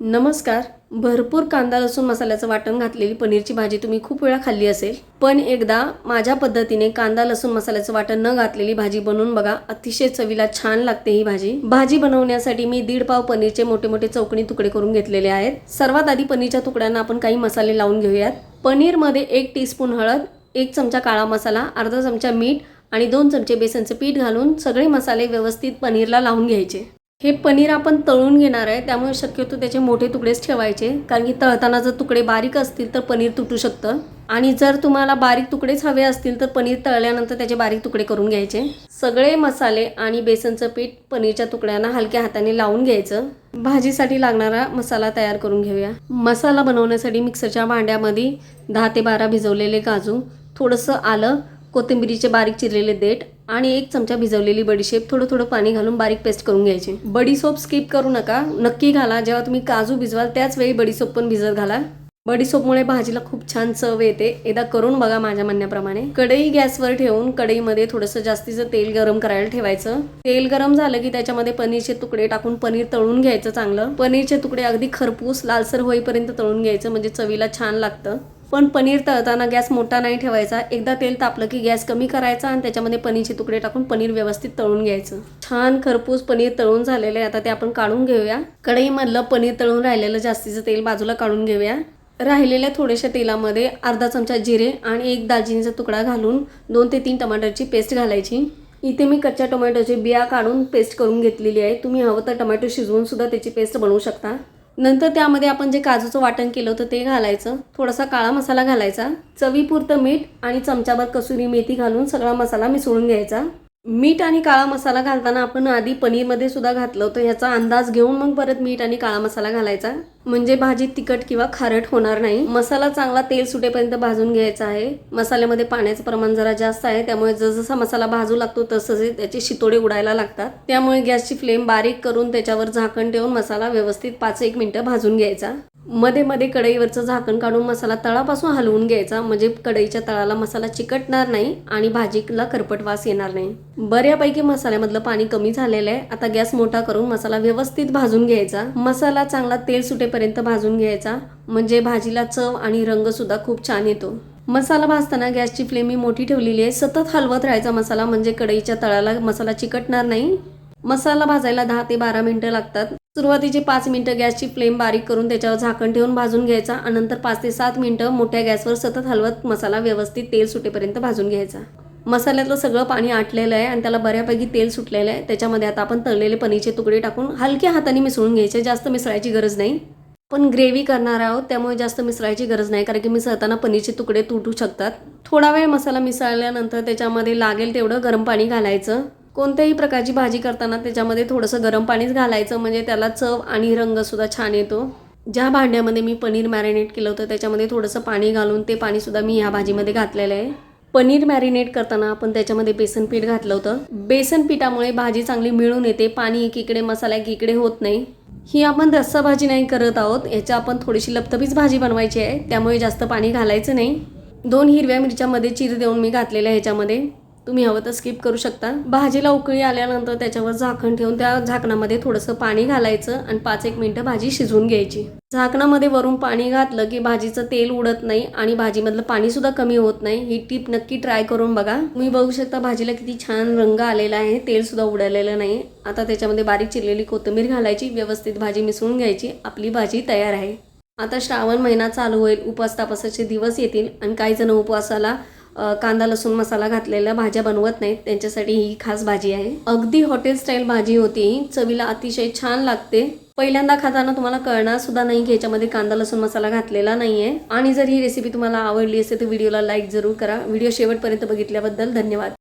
नमस्कार. भरपूर कांदा लसूण मसाल्याचं वाटण घातलेली पनीरची भाजी तुम्ही खूप वेळा खाल्ली असेल. पण एकदा माझ्या पद्धतीने कांदा लसूण मसाल्याचं वाटण न घातलेली भाजी बनवून बघा. अतिशय चवीला छान लागते ही भाजी. भाजी बनवण्यासाठी मी दीड पाव पनीरचे मोठे मोठे चौकणी तुकडे करून घेतलेले आहेत. सर्वात आधी पनीरच्या तुकड्यांना आपण काही मसाले लावून घेऊयात. पनीरमध्ये एक टीस्पून हळद एक चमचा काळा मसाला अर्धा चमचा मीठ आणि दोन चमचे बेसनचं पीठ घालून सगळे मसाले व्यवस्थित पनीरला लावून घ्यायचे. हे पनीर आपण तळून घेणार आहे त्यामुळे शक्यतो त्याचे मोठे तुकडेच ठेवायचे. कारण की तळताना जर तुकडे बारीक असतील तर पनीर तुटू शकतं. आणि जर तुम्हाला बारीक तुकडेच हवे असतील तर पनीर तळल्यानंतर त्याचे बारीक तुकडे करून घ्यायचे. सगळे मसाले आणि बेसनचं पीठ पनीरच्या तुकड्यांना हलक्या हाताने लावून घ्यायचं. भाजीसाठी लागणारा मसाला तयार करून घेऊया. मसाला बनवण्यासाठी मिक्सरच्या भांड्यामध्ये दहा ते बारा भिजवलेले काजू थोडंसं आलं कोथिंबिरीचे बारीक चिरलेले देठ आणि एक चमचा भिजवलेली बडीशेप थोडं थोडं पाणी घालून बारीक पेस्ट करून घ्यायची. बडीसोप स्किप करू नका. नक्की घाला. जेव्हा तुम्ही काजू भिजवाल त्याच वेळी बडीसोप पण भिजत घाला. बडीसोपमुळे भाजीला खूप छान चव येते. एकदा करून बघा माझ्या म्हणण्याप्रमाणे. कढई गॅसवर ठेवून कढईमध्ये थोडंसं जास्तीचं तेल गरम करायला ठेवायचं. तेल गरम झालं की त्याच्यामध्ये पनीरचे तुकडे टाकून पनीर तळून घ्यायचं चांगलं. पनीरचे तुकडे अगदी खरपूस लालसर होईपर्यंत तळून घ्यायचं. म्हणजे चवीला छान लागतं. पण पनीर तळताना गॅस मोठा नाही ठेवायचा. एकदा तेल तापलं की गॅस कमी करायचा आणि त्याच्यामध्ये पनीरचे तुकडे टाकून पनीर व्यवस्थित तळून घ्यायचं. छान खरपूस पनीर तळून झालेलं आहे. आता ते आपण काढून घेऊया. कढईमधलं पनीर तळून राहिलेलं जास्तीचं तेल बाजूला काढून घेऊया. राहिलेल्या थोड्याशा तेलामध्ये अर्धा चमचा जिरे आणि एक दालचिनीचा तुकडा घालून दोन ते तीन टमाटरची पेस्ट घालायची. इथे मी कच्च्या टोमॅटोची बिया काढून पेस्ट करून घेतलेली आहे. तुम्ही हवं तर टोमॅटो शिजवून सुद्धा त्याची पेस्ट बनवू शकता. नंतर त्यामध्ये आपण जे काजूचं वाटण केलं होतं ते घालायचं. थोडासा काळा मसाला घालायचा. चवीपुरतं मीठ आणि चमचाभर कसुरी मेथी घालून सगळा मसाला मिसळून घ्यायचा. मीठ आणि काळा मसाला घालताना आपण आधी पनीरमध्ये सुद्धा घातलं होतं. ह्याचा अंदाज घेऊन मग परत मीठ आणि काळा मसाला घालायचा. म्हणजे भाजी तिखट किंवा खारट होणार नाही. मसाला चांगला तेल सुटेपर्यंत भाजून घ्यायचा आहे. मसाल्यामध्ये पाण्याचं प्रमाण जरा जास्त आहे. त्यामुळे जसजसा मसाला भाजू लागतो तसं त्याचे शितोडे उडायला लागतात. त्यामुळे गॅसची फ्लेम बारीक करून त्याच्यावर झाकण ठेवून मसाला व्यवस्थित पाच एक मिनटं भाजून घ्यायचा. मध्ये मध्ये कढईवरचं झाकण काढून मसाला तळापासून हलवून घ्यायचा. म्हणजे कढईच्या तळाला मसाला चिकटणार नाही आणि भाजीला करपट वास येणार नाही. बऱ्यापैकी मसाल्यामधलं पाणी कमी झालेलं आहे. आता गॅस मोठा करून मसाला व्यवस्थित भाजून घ्यायचा. मसाला चांगला तेल सुटेपर्यंत भाजून घ्यायचा. म्हणजे भाजीला चव आणि रंग सुद्धा खूप छान येतो. मसाला भाजताना गॅसची फ्लेम मी मोठी ठेवलेली आहे. सतत हलवत राहायचा मसाला. म्हणजे कढईच्या तळाला मसाला चिकटणार नाही. मसाला भाजायला दहा ते बारा मिनटं लागतात. सुरुवातीचे पाच मिनटं गॅसची फ्लेम बारीक करून त्याच्यावर झाकण ठेवून भाजून घ्यायचा आणि नंतर पाच ते सात मिनटं मोठ्या गॅसवर सतत हलवत मसाला व्यवस्थित तेल सुटेपर्यंत भाजून घ्यायचा. मसाल्यातलं सगळं पाणी आटलेलं आहे आणि त्याला बऱ्यापैकी तेल सुटलेलं आहे. त्याच्यामध्ये आता आपण तळलेले पनीरचे तुकडे टाकून हलक्या हाताने मिसळून घ्यायचे. जास्त मिसळायची गरज नाही. पण ग्रेव्ही करणार आहोत त्यामुळे जास्त मिसळायची गरज नाही कारण की मिसळताना पनीरचे तुकडे तुटू शकतात. थोडा वेळ मसाला मिसळल्यानंतर त्याच्यामध्ये लागेल तेवढं गरम पाणी घालायचं. कोणत्याही प्रकारची भाजी करताना त्याच्यामध्ये थोडंसं गरम पाणीच घालायचं म्हणजे त्याला चव आणि रंगसुद्धा छान येतो. ज्या भांड्यामध्ये मी पनीर मॅरिनेट केलं होतं त्याच्यामध्ये थोडंसं पाणी घालून ते पाणीसुद्धा मी ह्या भाजीमध्ये घातलेलं आहे. पनीर मॅरिनेट करताना आपण त्याच्यामध्ये बेसन पीठ घातलं होतं. बेसन पिठामुळे भाजी चांगली मिळून येते पाणी एकीकडे मसाला एकीकडे होत नाही. ही आपण रस्सा भाजी नाही करत आहोत याच्या आपण थोडीशी लपतपीच भाजी बनवायची आहे त्यामुळे जास्त पाणी घालायचं नाही. दोन हिरव्या मिरच्यामध्ये चीर देऊन मी घातलेलं आहे ह्याच्यामध्ये. तुम्ही हवं तर स्किप करू शकता. भाजीला उकळी आल्यानंतर त्याच्यावर झाकण ठेवून त्या झाकणामध्ये थोडंसं पाणी घालायचं आणि पाच एक मिनटं भाजी शिजवून घ्यायची. झाकणामध्ये वरून पाणी घातलं की भाजीचं तेल उडत नाही आणि भाजीमधलं पाणीसुद्धा कमी होत नाही. ही टीप नक्की ट्राय करून बघा. तुम्ही बघू शकता भाजीला किती छान रंग आलेला आहे. तेलसुद्धा उडालेलं नाही. आता त्याच्यामध्ये बारीक चिरलेली कोथिंबीर घालायची. व्यवस्थित भाजी मिसळून घ्यायची. आपली भाजी तयार आहे. आता श्रावण महिना चालू होईल. उपवास तापासाचे दिवस येतील आणि काही जण उपवासाला कांदा लसूण मसाला घातलेल्या भाज्या बनवत नाहीत. त्यांच्यासाठी ही खास भाजी आहे. अगदी हॉटेल स्टाईल भाजी होती ही. चवीला अतिशय छान लागते. पहिल्यांदा खाताना तुम्हाला कळणार सुद्धा नाही की याच्यामध्ये कांदा लसूण मसाला घातलेला नाही आहे आणि जर ही रेसिपी तुम्हाला आवडली असेल तर व्हिडिओला लाईक जरूर करा. व्हिडिओ शेवटपर्यंत बघितल्याबद्दल धन्यवाद.